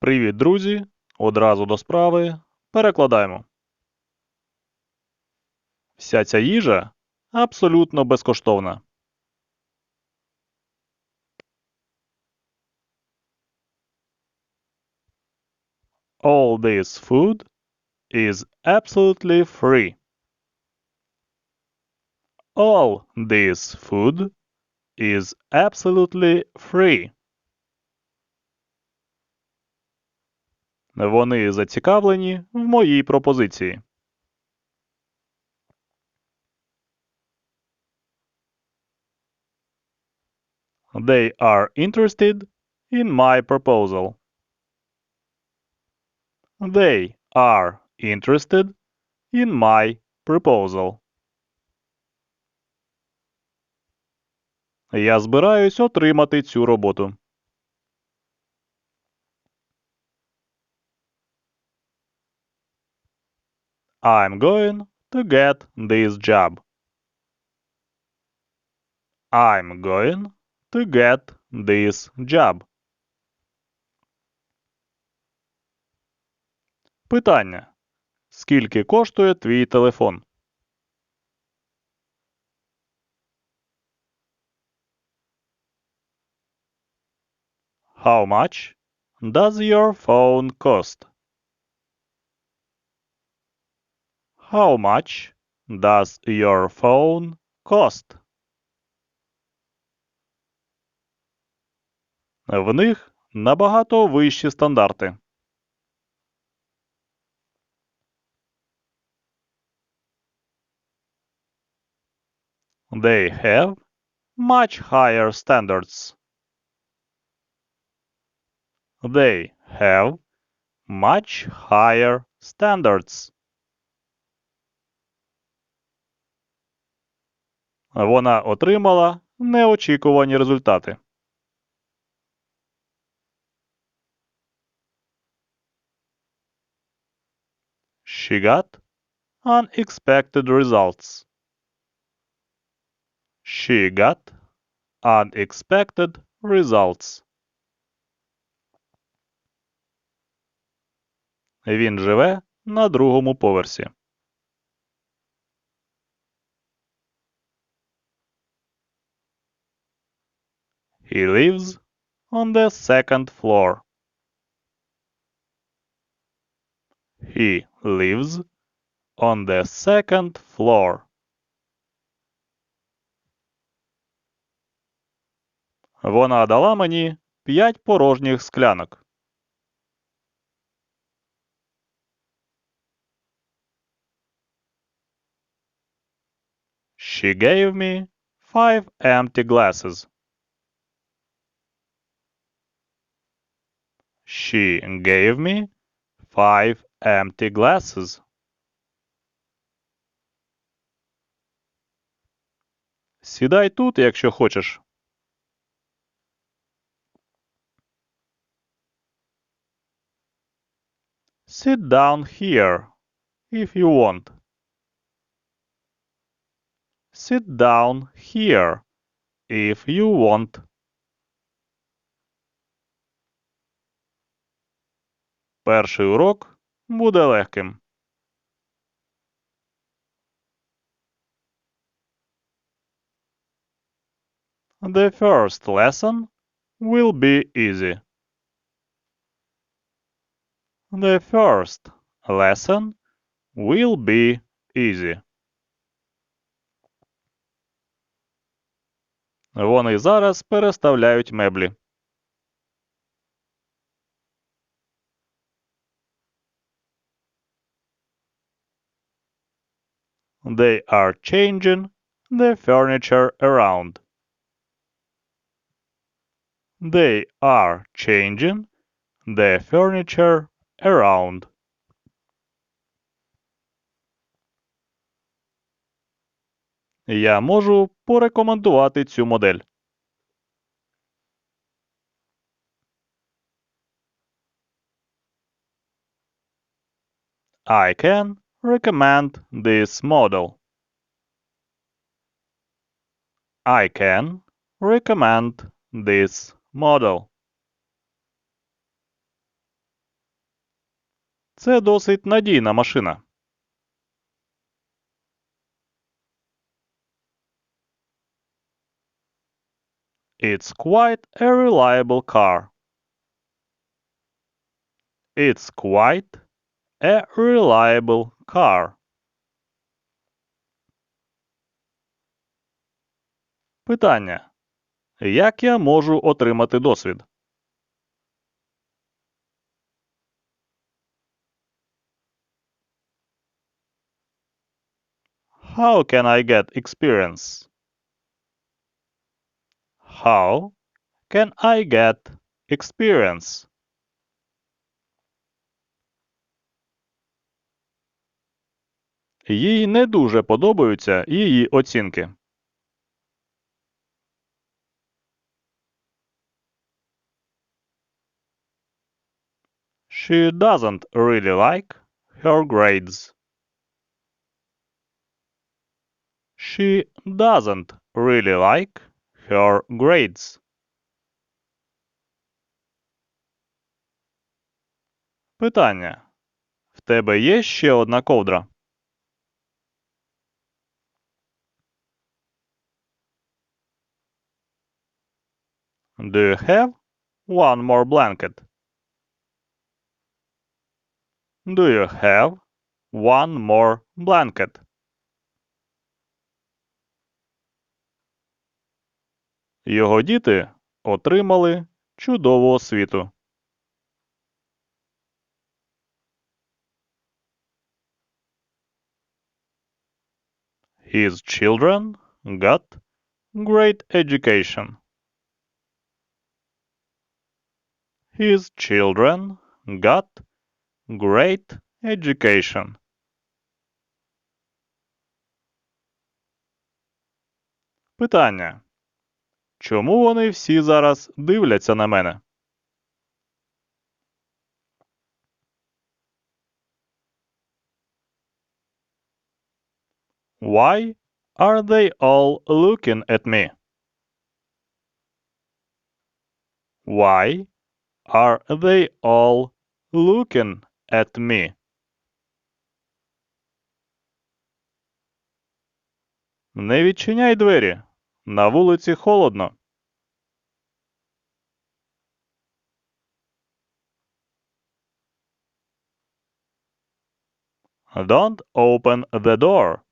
Привіт, друзі! Одразу до справи. Перекладаємо. Вся ця їжа абсолютно безкоштовна. All this food is absolutely free. All this food is absolutely free. Вони зацікавлені в моїй пропозиції. They are interested in my proposal. They are interested in my proposal. Я збираюсь отримати цю роботу. I'm going to get this job. I'm going to get this job. Питання. Скільки коштує твій телефон? How much does your phone cost? How much does your phone cost? В них набагато вищі стандарти. They have much higher standards. They have much higher standards. Вона отримала неочікувані результати. She got unexpected results. She got unexpected results. Він живе на другому поверсі. He lives on the second floor. He lives on the second floor. Вона дала мені п'ять порожніх склянок. She gave me five empty glasses. She gave me five empty glasses. Сідай тут, якщо хочеш. Sit down here, if you want. Sit down here, if you want. Перший урок буде легким. The first lesson will be easy. The first lesson will be easy. Вони зараз переставляють меблі. They are changing the furniture around. They are changing the furniture around. Я можу порекомендувати цю модель. I can recommend this model. I can recommend this model. Це досить надійна машина. It's quite a reliable car. It's quite a reliable car. Питання. Як я можу отримати досвід? How can I get experience? How can I get experience? Їй не дуже подобаються її оцінки. She doesn't really like her grades. She doesn't really like her grades. Питання. В тебе є ще одна ковдра? Do you have one more blanket? Do you have one more blanket? Його діти отримали чудову освіту. His children got great education. His children got great education. Питання. Чому вони всі зараз дивляться на мене? Why are they all looking at me? Why are they all looking at me? Не відчиняй двері. На вулиці холодно. Don't open the door.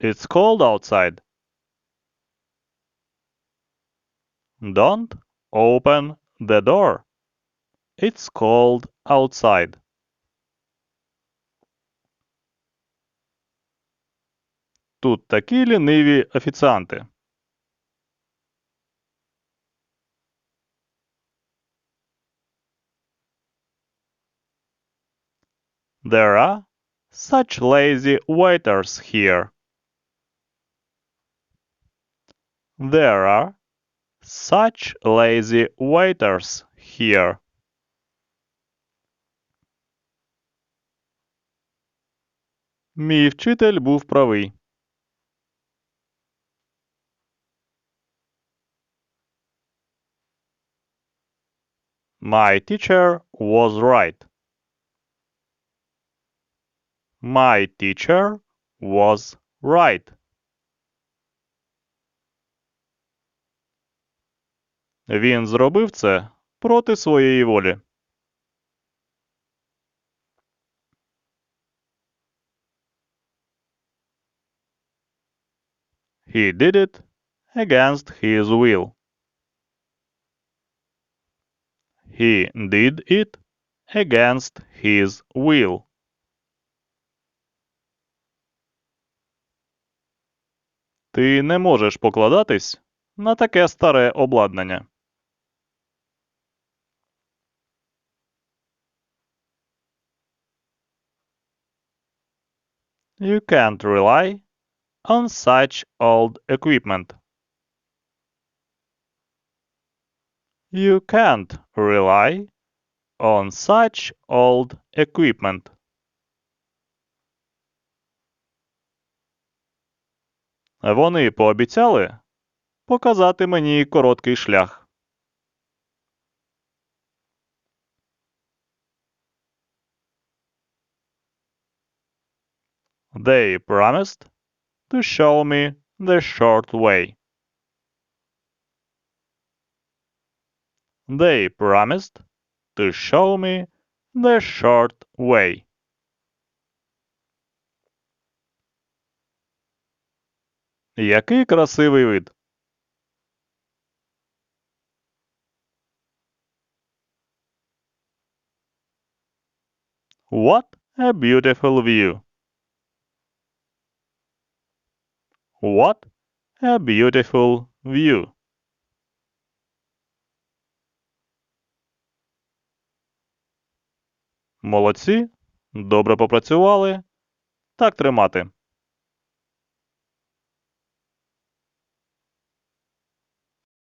It's cold outside. Don't open the door. It's cold outside. Тут такі ліниві офіціанти. There are such lazy waiters here. There are such lazy waiters here. Мій вчитель був правий. My teacher was right. My teacher was right. Він зробив це проти своєї волі. He did it against his will. He did it against his will. Ти не можеш покладатись на таке старе обладнання. You can't rely on such old equipment. You can't rely on such old equipment. Вони пообіцяли показати мені короткий шлях. They promised to show me the short way. They promised to show me the short way. Який красивий вид. What a beautiful view. What a beautiful view. Молодці. Добре попрацювали. Так тримати.